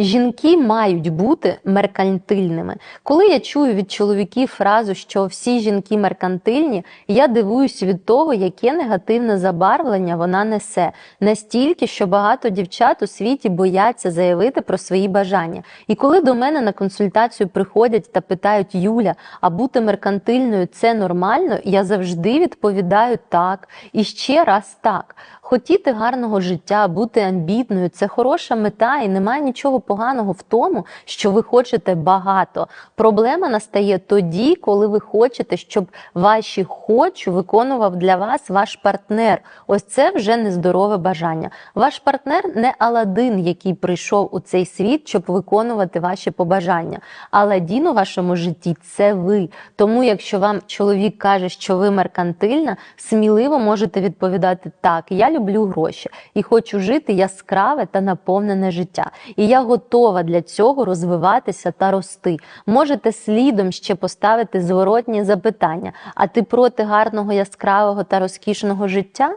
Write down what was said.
Жінки мають бути меркантильними. Коли я чую від чоловіків фразу, що всі жінки меркантильні, я дивуюсь від того, яке негативне забарвлення вона несе. Настільки, що багато дівчат у світі бояться заявити про свої бажання. І коли до мене на консультацію приходять та питають Юля, а бути меркантильною це нормально, я завжди відповідаю так і ще раз так. Хотіти гарного життя, бути амбітною це хороша мета, і немає нічого поганого в тому, що ви хочете багато. Проблема настає тоді, коли ви хочете, щоб ваші хочу виконував для вас ваш партнер. Ось це вже нездорове бажання. Ваш партнер не Аладдин, який прийшов у цей світ, щоб виконувати ваші побажання. Аладдін у вашому житті це ви. Тому, якщо вам чоловік каже, що ви меркантильна, сміливо можете відповідати так. Я люблю гроші і хочу жити яскраве та наповнене життя. І я готова для цього розвиватися та рости. Можете слідом ще поставити зворотні запитання: а ти проти гарного, яскравого та розкішного життя?